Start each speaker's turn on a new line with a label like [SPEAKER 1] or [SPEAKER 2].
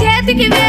[SPEAKER 1] చేతికి వేయి